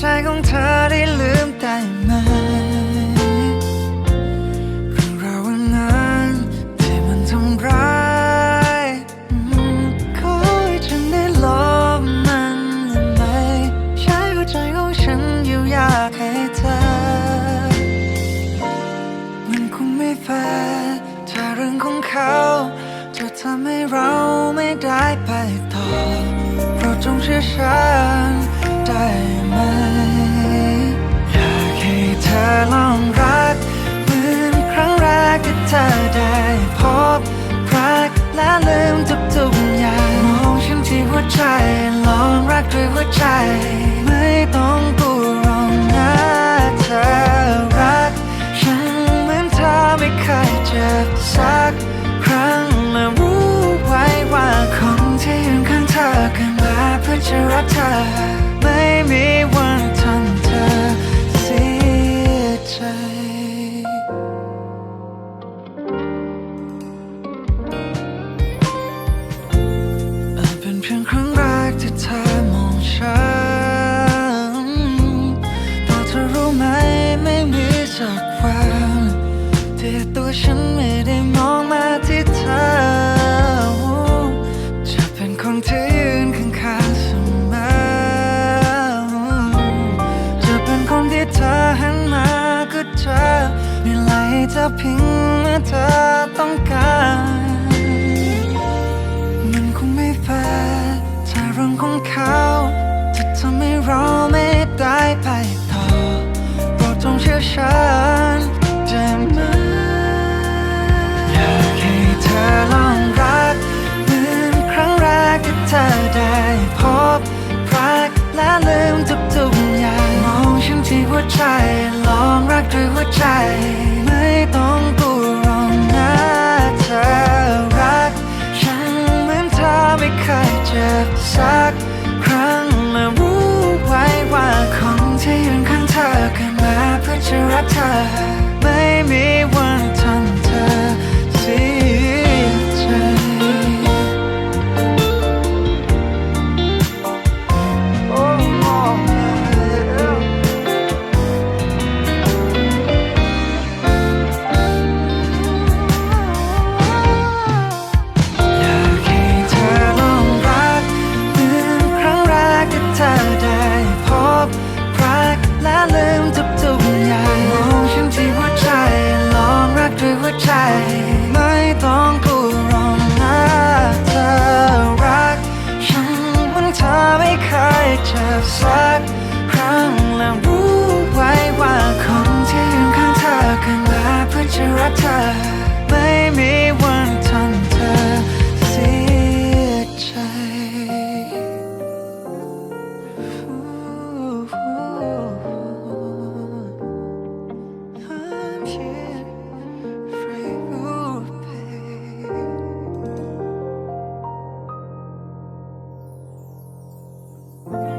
ใจของเธอได้ลืมได้ไหมเรื่องราวนั้นที่มันทำร้ายขอให้ฉันได้ลบมันได้ไหมใช้หัวใจของฉันอยู่ยากให้เธอ มันคงไม่แฟร์ถ้าเรื่องของเขาจะทำให้เราไม่ได้ไปต่อเราจงเชื่อฉัน หม อยากให้เธอลองรักเหมือนครั้งแรกที่เธอได้พบรักและลืมทุกๆอย่างมองฉันที่หัวใจลองรักด้วยหัวใจ ไม่ต้องกูรองนะเธอรัก ฉันเหมือนเธอไม่เคยเจ็บสักครั้งและรู้ไว้ว่าคนที่ยืนข้างเธอเกิดมาเพื่อจะรักเธอ ไม่ มีไหลเธอเพิงเมื่อเธอต้องการ มันคงไม่แฟร์ถ้าเรื่องของเขาจะทำให้เราไม่ได้ไปต่อโปรดจงเชื่อฉันได้ไหมอยากให้เธอลองรักเหมือนครั้งแรกที่เธอได้พบรักและลืมทุกๆอย่างมองฉันที่หัวใจ ด้วยหัวใจ ไม่ต้องกูรองนะเธอรัก ฉันเหมือนเธอไม่เคยเจ็บสักครั้งและรู้ไว้ว่าคนที่ยืนข้างเธอเกิดมาเพื่อจะรักเธอ ไม่เคยเจอสักครั้งและรู้ไว้ว่าคนที่ยืนข้างเธอกันมาเพื่อจะรักเธอ Amen.